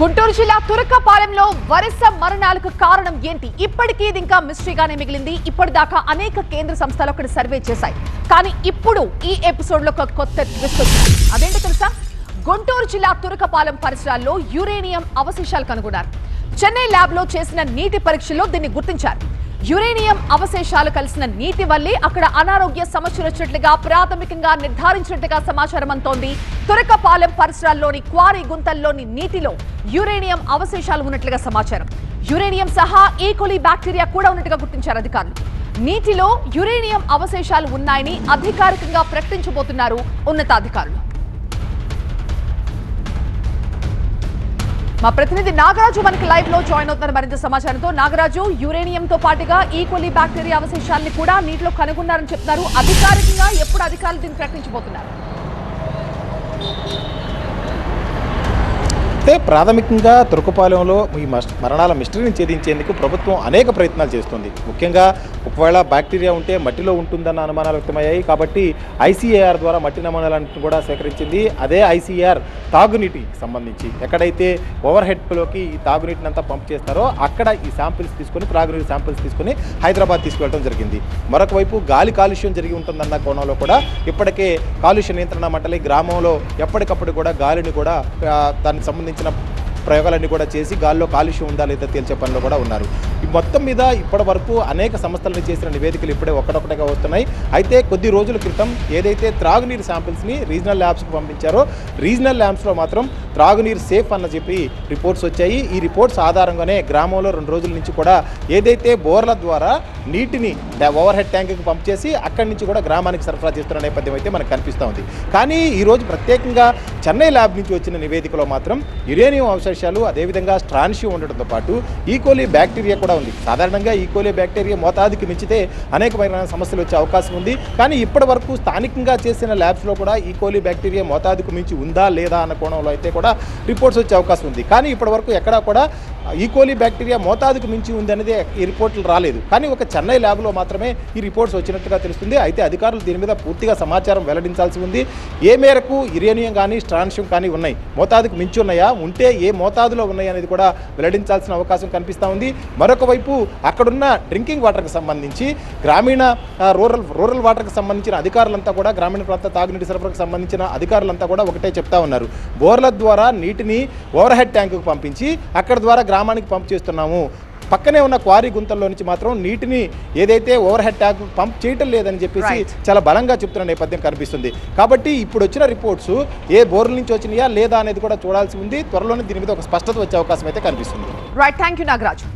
గుంటూరు జిల్లా తురకపాలెంలో వరుస మరణాలకు కారణం ఏంటి? ఇప్పటికీ ఇది ఇంకా మిస్టరీగానే మిగిలింది. ఇప్పటిదాకా అనేక కేంద్ర సంస్థలు అక్కడ సర్వే చేశాయి. కానీ ఇప్పుడు ఈ ఎపిసోడ్లో ఒక కొత్త ట్విస్ట్ అదేంటి తెలుసా? గుంటూరు జిల్లా తురకపాలెం పరిసరాల్లో యురేనియం అవశేషాలు కనుగొన్నారు. చెన్నై ల్యాబ్లో చేసిన నీటి పరీక్షలో దీన్ని గుర్తించారు. యురేనియం అవశేషాలు కలిసిన నీటి వల్లే అక్కడ అనారోగ్య సమస్యలు వచ్చినట్లుగా ప్రాథమికంగా నిర్ధారించినట్టుగా సమాచారం అంతోంది తురకపాలెం పరిసరాల్లోని క్వారీ గుంతల్లోని నీటిలో యురేనియం అవశేషాలు ఉన్నట్లుగా సమాచారం. యురేనియం సహా e. ఈకోలీ బ్యాక్టీరియా కూడా ఉన్నట్టుగా గుర్తించారు అధికారులు. నీటిలో యురేనియం అవశేషాలు ఉన్నాయని అధికారికంగా ప్రకటించబోతున్నారు ఉన్నతాధికారులు. మా ప్రతినిధి నాగరాజు మనకి లైవ్లో జాయిన్ అవుతున్నారు మరింత సమాచారంతో. నాగరాజు యురేనియం తో పాటుగా ఈకోలి బ్యాక్టీరియా అవశేషాలని కూడా నీటిలో కనుగొన్నారని చెప్తున్నారు. అధికారికంగా ఎప్పుడు అధికారులు దీన్ని ప్రకటించబోతున్నారు? అయితే ప్రాథమికంగా తురుకుపాలెంలో ఈ మస్- మరణాల మిస్టరీని ఛేదించేందుకు ప్రభుత్వం అనేక ప్రయత్నాలు చేస్తుంది. ముఖ్యంగా ఒకవేళ బ్యాక్టీరియా ఉంటే మట్టిలో ఉంటుందన్న అనుమానాలు వ్యక్తమయ్యాయి. కాబట్టి ఐసీఏఆర్ ద్వారా మట్టి నమూనాలను కూడా సేకరించింది. అదే ఐసీఆర్ తాగునీటికి సంబంధించి. ఎక్కడైతే ఓవర్ హెడ్లోకి ఈ తాగునీటిని అంతా పంప్ చేస్తారో అక్కడ ఈ శాంపిల్స్ తీసుకొని త్రాగునీటి శాంపిల్స్ తీసుకొని హైదరాబాద్ తీసుకెళ్ళడం జరిగింది. మరొక వైపు గాలి కాలుష్యం జరిగి ఉంటుందన్న కోణంలో కూడా ఇప్పటికే కాలుష్య నియంత్రణ మండలి గ్రామంలో ఎప్పటికప్పుడు కూడా గాలిని కూడా దానికి సంబంధించి సంబంధించిన ప్రయోగాలన్నీ కూడా చేసి గాల్లో కాలుష్యం ఉందా లేదా తేల్చే పనిలో కూడా ఉన్నారు. ఈ మొత్తం మీద ఇప్పటి వరకు అనేక సంస్థలను చేసిన నివేదికలు ఇప్పుడే ఒక్కడొక్కటిగా వస్తున్నాయి. అయితే కొద్ది రోజుల క్రితం ఏదైతే త్రాగునీరు శాంపిల్స్ని రీజనల్ ల్యాబ్స్కి పంపించారో రీజనల్ ల్యాబ్స్లో మాత్రం త్రాగునీరు సేఫ్ అన్న చెప్పి రిపోర్ట్స్ వచ్చాయి. ఈ రిపోర్ట్స్ ఆధారంగానే గ్రామంలో రెండు రోజుల నుంచి కూడా ఏదైతే బోర్ల ద్వారా నీటిని ఓవర్ హెడ్ ట్యాంక్కి పంప్ చేసి అక్కడి నుంచి కూడా గ్రామానికి సరఫరా చేస్తున్న నేపథ్యం అయితే మనకు కనిపిస్తూ ఉంది. కానీ ఈరోజు ప్రత్యేకంగా చెన్నై ల్యాబ్ నుంచి వచ్చిన నివేదికలో మాత్రం యురేనియం అవశేషాలు అదేవిధంగా స్ట్రాన్షియం ఉండటంతో పాటు e. ఈకోలీ బ్యాక్టీరియా కూడా ఉంది. సాధారణంగా e. ఈకోలీ బ్యాక్టీరియా మోతాదుకి మించితే అనేకమైన సమస్యలు వచ్చే అవకాశం ఉంది. కానీ ఇప్పటి వరకు స్థానికంగా చేసిన ల్యాబ్స్లో కూడా e. ఈకోలి బ్యాక్టీరియా మోతాదుకు మించి ఉందా లేదా అన్న కోణంలో అయితే కూడా రిపోర్ట్స్ వచ్చే అవకాశం ఉంది. కానీ ఇప్పటి వరకు ఎక్కడా కూడా ఈకోలీ బ్యాక్టీరియా మోతాదుకు మించి ఉంది అనేది ఈ రిపోర్ట్లు రాలేదు. కానీ ఒక చెన్నై ల్యాబ్లో మాత్రమే ఈ రిపోర్ట్స్ వచ్చినట్టుగా తెలుస్తుంది. అయితే అధికారులు దీని మీద పూర్తిగా సమాచారం వెల్లడించాల్సి ఉంది. ఏ మేరకు యురేనియం కానీ స్ట్రాన్షియం కానీ ఉన్నాయి మోతాదుకు మించి ఉన్నాయా ఉంటే ఏ మోతాదులో ఉన్నాయి అనేది కూడా వెల్లడించాల్సిన అవకాశం కనిపిస్తూ ఉంది. మరొక వైపు అక్కడున్న డ్రింకింగ్ వాటర్కి సంబంధించి గ్రామీణ రూరల్ రూరల్ వాటర్కి సంబంధించిన అధికారులంతా కూడా గ్రామీణ ప్రాంత తాగునీటి సరఫరాకు సంబంధించిన అధికారులంతా కూడా ఒకటే చెప్తా ఉన్నారు. బోర్ల ద్వారా నీటిని ఓవర్ హెడ్ ట్యాంకుకు పంపించి అక్కడ ద్వారా గ్రామానికి పంప్ చేస్తున్నాము. పక్కనే ఉన్న క్వారీ గుంతల్లో నుంచి మాత్రం నీటిని ఏదైతే ఓవర్ హెడ్ ట్యాంక్ పంప్ చేయటం లేదని చెప్పేసి. చాలా బలంగా చెప్తున్న నేపథ్యం కనిపిస్తుంది. కాబట్టి ఇప్పుడు వచ్చిన రిపోర్ట్స్ ఏ బోర్ల నుంచి వచ్చినాయా లేదా అనేది కూడా చూడాల్సి ఉంది. త్వరలోనే దీని మీద ఒక స్పష్టత వచ్చే అవకాశం అయితే కనిపిస్తుంది. Right thank you Nagaraju